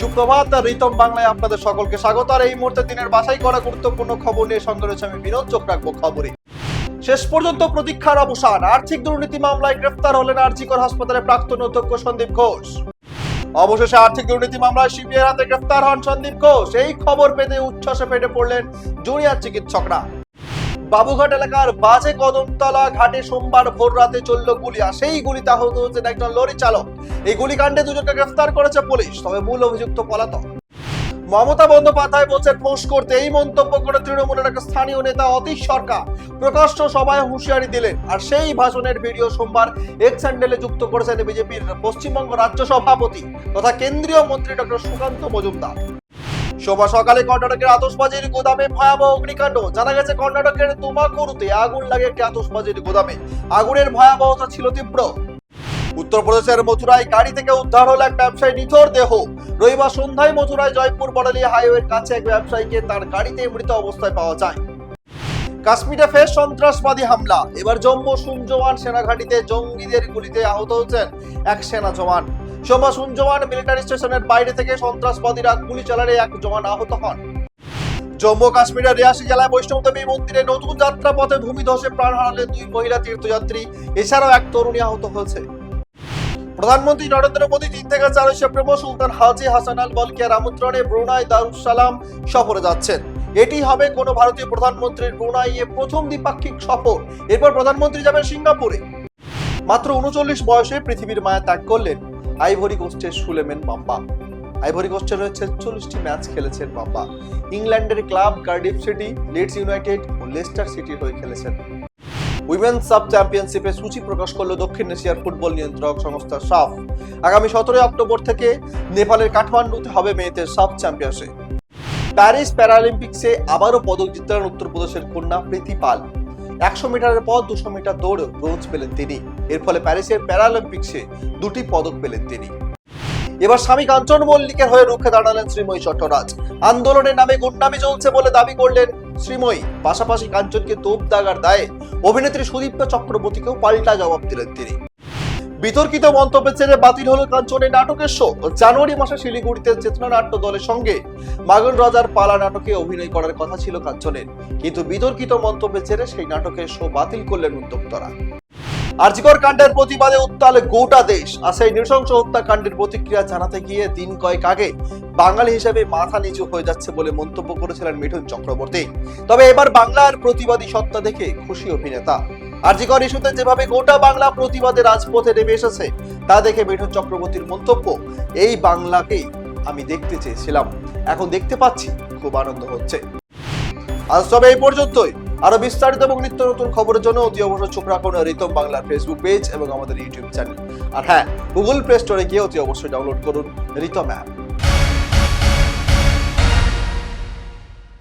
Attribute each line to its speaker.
Speaker 1: সুপ্রভাত রিতম বাংলায় আপনাদের সকলকে স্বাগত। আর এই মুহূর্তে দিনের বাছাই করা গুরুত্বপূর্ণ খবর নিয়ে সঙ্গে রয়েছে আমি বিনোদ, চোখ রাখব খবরে শেষ পর্যন্ত প্রতীক্ষার অবসান। আর্থিক দুর্নীতি মামলায় গ্রেফতার হলেন আরজিকর হাসপাতালের প্রাক্তন অধ্যক্ষ সন্দীপ ঘোষ। অবশেষে আর্থিক দুর্নীতি মামলায় সিবিআই হাতে গ্রেফতার হন সন্দীপ ঘোষ। এই খবর পেতে উচ্ছ্বাসে ফেটে পড়লেন জুনিয়র চিকিৎসকরা। বাবুঘাট এলাকার বাজে কদমতলা ঘাটে সোমবার ভোর রাতে চলল গুলি, আর সেই গুলিতে আহত হচ্ছেন একজন লরি চালক। এই গুলিকাণ্ডে দুজনকে গ্রেফতার করেছে পুলিশ, তবে মূল অভিযুক্ত পলাতক। মমতা বন্দ্যোপাধ্যায় বলছেন, ফোঁস করতে এই মন্তব্য করে তৃণমূলের এক স্থানীয় নেতা অতীশ সরকার প্রকাশ্য সভায় হুঁশিয়ারি দিলেন, আর সেই ভাষণের ভিডিও সোমবার এক্স হ্যান্ডেলে যুক্ত করেছেন বিজেপির পশ্চিমবঙ্গ রাজ্য সভাপতি তথা কেন্দ্রীয় মন্ত্রী ডক্টর সুকান্ত মজুমদার। সোমবার সকালে কর্ণাটকের আতসবাজির গোদামে ভয়াবহ অগ্নিকাণ্ড। জানা গেছে কর্ণাটকের তুমাকুরুতে আগুন লাগে একটি আতসবাজির গোদামে। আগুনের ভয়াবহতা ছিল তীব্র। উত্তরপ্রদেশের মথুরায় গাড়ি থেকে উদ্ধার হলো এক ব্যবসায়ী নিথর দেহ। রবিবার সন্ধ্যায় মথুরায় জয়পুর বড়ালি হাইওয়ের কাছে এক ব্যবসায়ীকে তার গাড়িতে মৃত অবস্থায় পাওয়া যায়। কাশ্মীরে ফের সন্ত্রাসবাদী হামলা। এবার জম্মু সুনজওয়ান সেনাঘাটিতে জঙ্গিদের গুলিতে আহত হয়েছেন এক সেনা জওয়ান। সোমবার সুনজওয়ান মিলিটারি স্টেশনের বাইরে থেকে সন্ত্রাসবাদীরা গুলি চালালে এক জওয়ান আহত হন। জম্মু কাশ্মীরের রিয়াসি জেলায় বৈষ্ণব দেবী মন্দিরে নতুন যাত্রা পথে ভূমি ধসে প্রাণ হারালেন দুই মহিলা তীর্থযাত্রী। এছাড়াও এক তরুণী আহত হয়েছে। প্রধানমন্ত্রী নরেন্দ্র মোদী তিন থেকে চারই সেপ্টেম্বর সুলতান হাজি হাসান আল বলকিয়ার আমন্ত্রণে ব্রুনাই দারুসালাম সফরে যাচ্ছেন। এটি হবে কোনো ভারতীয় প্রধানমন্ত্রীর ব্রুনাইয়ে প্রথম দ্বিপাক্ষিক সফর। এরপর প্রধানমন্ত্রী যাবেন সিঙ্গাপুরে। মাত্র উনচল্লিশ বয়সে পৃথিবীর মায়া ত্যাগ করলেন আইভরি কোস্টের সুলেমেন বাম্বা। আইভরি কোস্টে রয়েছে চল্লিশটি ম্যাচ খেলেছেন বাম্বা। ইংল্যান্ডের club Cardiff City, Leeds United ও লেস্টার সিটির হয়ে খেলেছেন। উইমেন্স সাব চ্যাম্পিয়নশিপে সূচি প্রকাশ করল দক্ষিণ এশিয়ার ফুটবল নিয়ন্ত্রক সংস্থা সাফ। আগামী সতেরোই অক্টোবর থেকে নেপালের কাঠমান্ডুতে হবে মেয়েদের সাব চ্যাম্পিয়নশিপ। প্যারিস প্যারালিম্পিক্সে আবারও পদক জিতলেন উত্তরপ্রদেশের কন্যা প্রীতি পাল। একশো মিটারের পর দুশো মিটার দৌড় ব্রোঞ্জ পেলেন তিনি। এর ফলে প্যারিসের প্যারালিম্পিক্সে দুটি পদক পেলেন তিনি। এবার স্বামী কাঞ্চন মল্লিকের হয়ে রুখে দাঁড়ালেন শ্রীময়ী চট্টরাজ। আন্দোলনের নামে গুন্ডামি চলছে বলে দাবি করলেন শ্রীময়ী। পাশাপাশি কাঞ্চনকে তোপ দাগার দায়ে অভিনেত্রী সুদীপ্ত চক্রবর্তীকেও পাল্টা জবাব দিলেন তিনি। বিতর্কিত মন্তব্যের ছেড়ে বাতিল হলো কাঞ্চনের নাটকের শো। জানুয়ারি মাসে শিলিগুড়িতে চেতনানাট্য দলের সঙ্গে মাগন রাজার পালা নাটকে অভিনয় করার কথা ছিল কাঞ্চনের। কিন্তু বিতর্কিত মন্তব্যের ছেড়ে সেই নাটকের শো বাতিল করলেন উদ্যোক্তরা। আরজিকর কাণ্ডের প্রতিবাদে উত্তাল গোটা দেশ। আর সেই নৃশংস হত্যাকাণ্ডের প্রতিক্রিয়া জানাতে গিয়ে দিন কয়েক আগে বাঙালি হিসেবে মাথা নিচু হয়ে যাচ্ছে বলে মন্তব্য করেছিলেন মিঠুন চক্রবর্তী। তবে এবার বাংলার প্রতিবাদী সত্তা দেখে খুশি অভিনেতা। আরজিকর ইস্যুতে যেভাবে গোটা বাংলা প্রতিবাদে রাজপথে নেমে এসেছে, তা দেখে মিঠুন চক্রবর্তীর মন্তব্য, এই বাংলাকেই আমি দেখতে চেয়েছিলাম। এখন দেখতে পাচ্ছি, খুব আনন্দ হচ্ছে। আজ তবে এই পর্যন্তই। আরও বিস্তারিত এবং নিত্য নতুন খবরের জন্য অতি অবশ্যই চোখ রাখুন রিতম বাংলার ফেসবুক পেজ এবং আমাদের ইউটিউব চ্যানেল আর হ্যাঁ গুগল প্লে স্টোরে গিয়ে অতি অবশ্যই ডাউনলোড করুন রিতম অ্যাপ